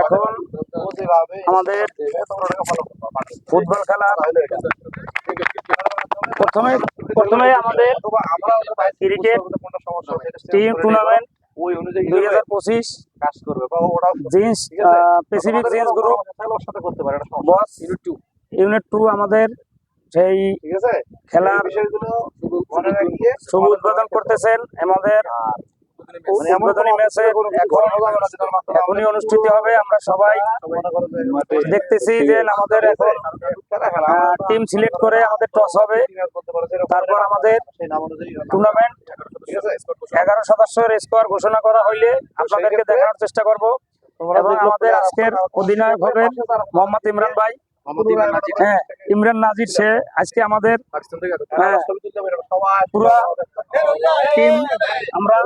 এখন আমাদের। ফুটবল খেলা প্রথমে প্রথমে আমাদের ক্রিকেট টিম টুর্নামেন্ট দুই হাজার ইউনিট টু আমাদের সেই খেলার শুভ উদ্বোধন করতেছেন আমাদের মানে এখনই অনুষ্ঠিত হবে আমরা সবাই মনে দেখতেছি যে আমাদের এখন খেলা খেলা টিম সিলেক্ট করে আমাদের টস হবে তারপর আমাদের টুর্নামেন্ট এগারো সদস্যের স্কোয়ার ঘোষণা করা হইলে আপনাদেরকে দেখানোর চেষ্টা করব এবং আমাদের আজকের অধিনায়ক হবেন মোহাম্মদ ইমরান ভাই। হ্যাঁ ইমরান নাজির সে আজকে আমাদের। হ্যাঁ। পুরো টিম আমরা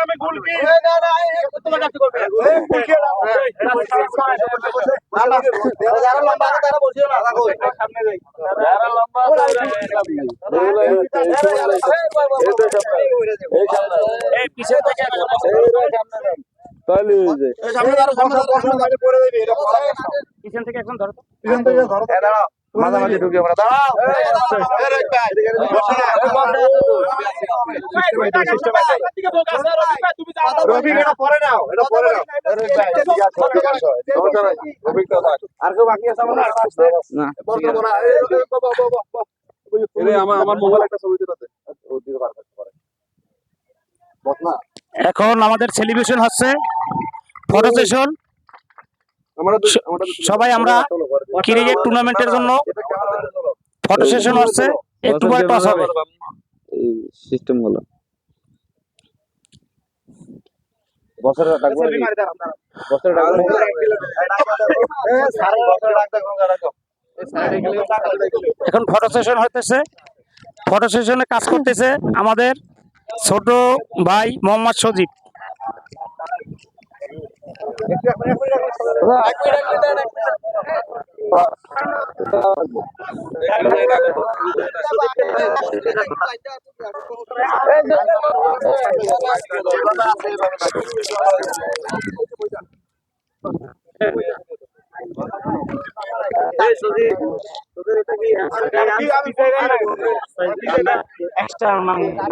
আমি গুলকি না না তোমার কাছে করবে গুলকি না না যারা লম্বা তারা বসিও না রাখো সামনে যাই যারা লম্বা এই পিছিয়ে থেকে সামনে যারা সামনে বসো পড়ে যাবে এটা পিছন থেকে এখন ধরো পিছন থেকে ধরো। দাঁড়াও। মাঝামাঝি ঢুকে আমরা দাঁড়াও রবি এটা পরে নাও এটা পরে নাও আর কেউ বাকি আছে আমাদের আমার আমার মোবাইল একটা ছবি দিতে এখন আমাদের সেলিব্রেশন হচ্ছে ফটো সেশন সবাই আমরা ক্রিকেট টুর্নামেন্টের জন্য ফটো সেশন হচ্ছে একটু পরে টস হবে। সিস্টেমগুলো। বছরের ডাকবো বছরের ডাকবো সারা বছর ডাক রাখো এখন ফটো সেশন হইতেছে। ফটো সেশনে কাজ করতেছে আমাদের ছোট ভাই মোহাম্মদ সজীব। এক্সট্রা